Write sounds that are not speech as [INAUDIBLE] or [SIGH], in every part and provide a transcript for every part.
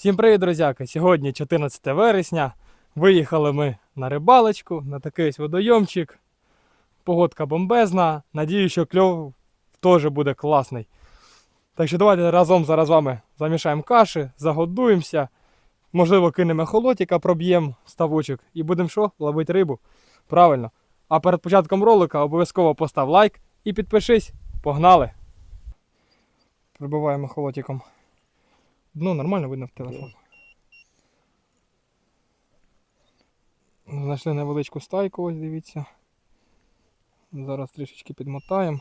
Всім привіт, друзяки! Сьогодні 14 вересня. Виїхали ми на рибалочку, на такий водойомчик. Погодка бомбезна. Надію, що кльов теж буде класний. Так що давайте разом зараз з вами замішаємо каші, загодуємося. Можливо, кинемо холотика, проб'ємо ставочок і будемо що? Ловити рибу. Правильно. А перед початком ролика обов'язково постав лайк і підпишись. Погнали! Прибиваємо холотиком. Ну, нормально видно в телефон. Знайшли невеличку стайку, ось дивіться. Зараз трішечки підмотаємо.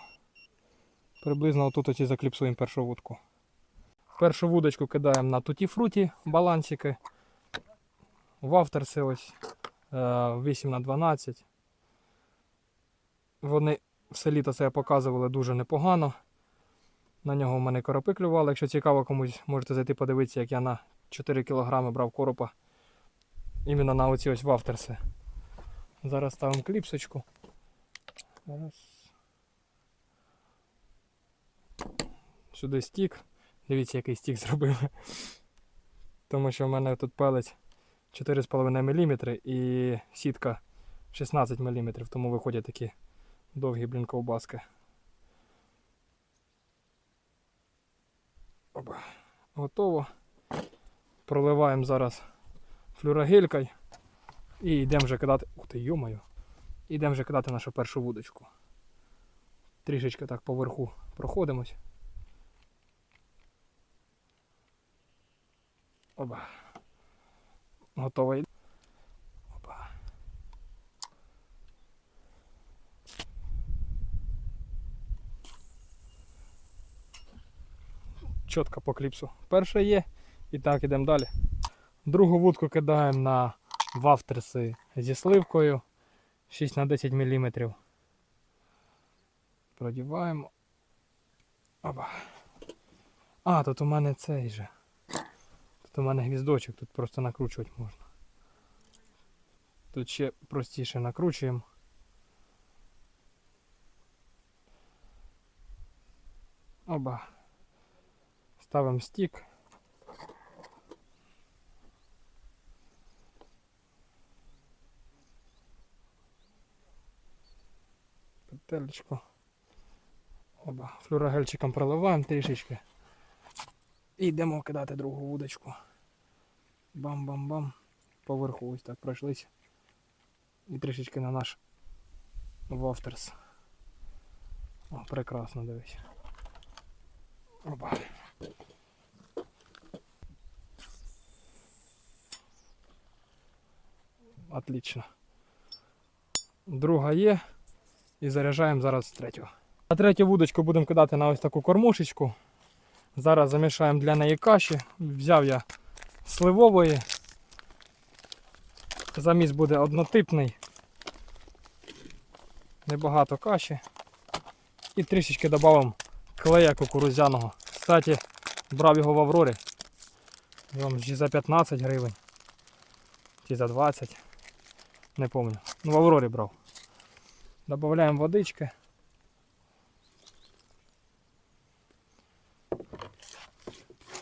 Приблизно отут ось і закліпсуємо першу вудку. Першу вудочку кидаємо на туті-фруті балансики. Вафтерси ось е, 8 на 12. Вони все літо себе показували дуже непогано. На нього в мене коропи клювали. Якщо цікаво комусь, можете зайти подивитися, як я на 4 кг брав коропа. Іменно на оці ось вафтерси. Зараз ставимо кліпсочку. Раз. Сюди стік. Дивіться, який стік [LAUGHS] зробив. Тому що в мене тут пелець 4,5 мм і сітка 16 мм, тому виходять такі довгі блін ковбаски. Опа. Готово. Проливаємо зараз флюрогелькою і йдемо вже кидати. Ух ти, йомаю. Йдемо вже кидати нашу першу вудочку. Трішечки так поверху проходимось. Опа. Готово. Чітко по кліпсу. Перша є. І так, ідемо далі. Другу вудку кидаємо на вафтерси зі сливкою 6 на 10 мм. Продіваємо. Опа. А, тут у мене цей же. Тут у мене гвіздочок, тут просто накручувати можна. Тут ще простіше накручуємо. Оба. Ставимо стік. Петелечку. Оба. Флюрогельчиком проливаємо трішечки. І йдемо кидати другу вудочку. Бам-бам-бам. Поверху ось так пройшлись. І трішечки на наш вафтерс. О, прекрасно дивись. Опа. Отлично. Друга є. І заряджаємо зараз третю. А третю вудочку будемо кидати на ось таку кормушечку. Зараз замішаємо для неї каші. Взяв я сливової. Заміс буде однотипний. Небагато каші. І трішечки додамо клея кукурузяного. Кстати, брав його в Аврорі. Вам за 15 гривень. Чи за 20. Не пам'ятаю. Ну в Аврорі брав. Добавляємо водички.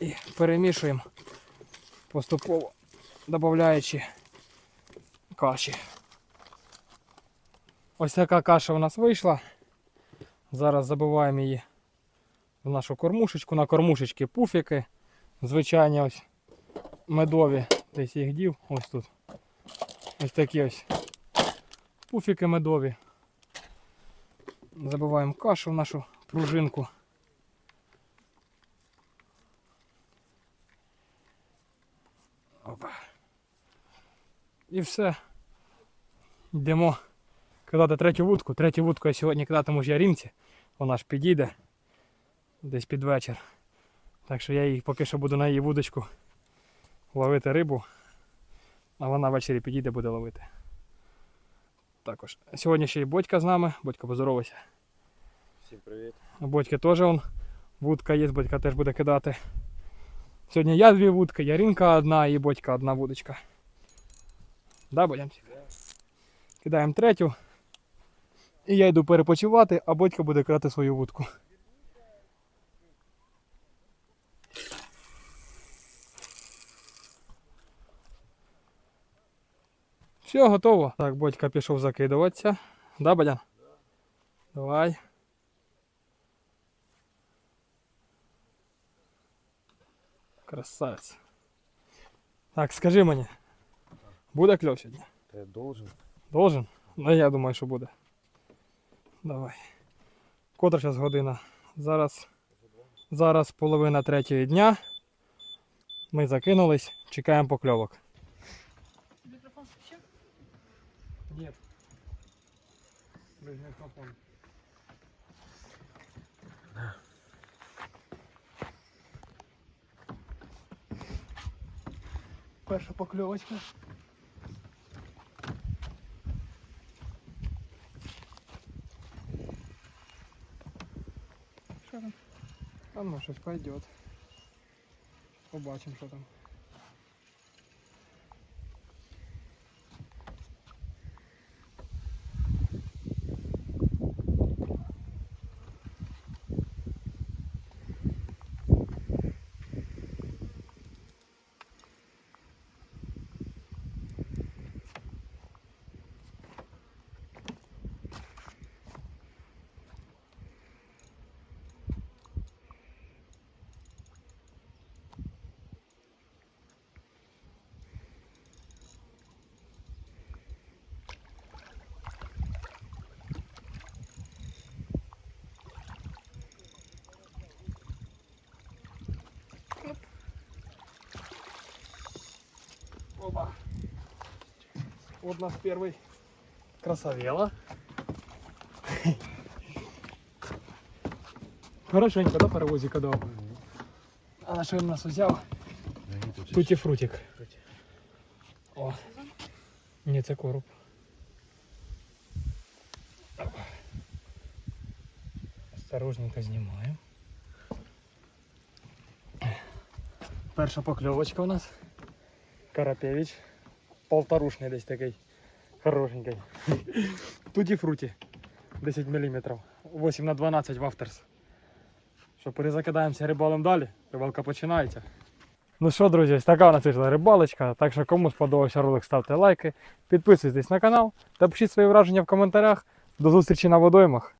І перемішуємо поступово, додаючи каші. Ось така каша у нас вийшла. Зараз забиваємо її в нашу кормушечку. На кормушечки пуфіки. Звичайні ось медові. Десь їх дів. Ось тут. Ось такі ось пуфіки медові. Забиваємо кашу в нашу пружинку. Опа. І все. Йдемо кидати третю вудку. Третю вудку я сьогодні кидатиму ж яринці. Вона ж підійде десь під вечір. Так що я її поки що буду на її вудочку ловити рибу. А вона ввечері підійде, буде ловити. Також. Сьогодні ще й Бодька з нами. Бодька поздоровайся. Всім привіт. Бодьки теж он вудка є, Бодька теж буде кидати. Сьогодні я дві вудки, Яринка одна і Бодька одна вудочка. Да, Бодямчик? Кидаємо третю. І я йду перепочивати, а Бодька буде кидати свою вудку. Все, готово. Так, батька пішов закидуватися. Да, Бадян? Давай. Красавець. Так, скажи мені, буде кльов сьогодні? Я должен. Должен? Ну я думаю, що буде. Давай. Котра зараз година? Зараз. Зараз половина третього дня. Ми закинулись, чекаємо покльовок. Нет. Блин, микрофон. Да. Перша поклевочка. Что там? Там ну, пойдет. Побачим, что там. Оба. Вот наш первый красавела. [LAUGHS] Хорошенько, да, паровозика дав? А на що він нас взяв? Туті фрутик. О. Ні, це короб. Осторожненько знімаємо. Перша покльовочка у нас. Карапевич. Полторушний десь такий. Хорошенький. Туті фруті. 10 мм. 8 на 12 вафтерс. Що, перезакидаємося рибалом далі. Рибалка починається. Ну що, друзі, ось така у нас вийшла рибалочка. Так що кому сподобався ролик, ставте лайки, підписуйтесь на канал та пишіть свої враження в коментарях. До зустрічі на водоймах.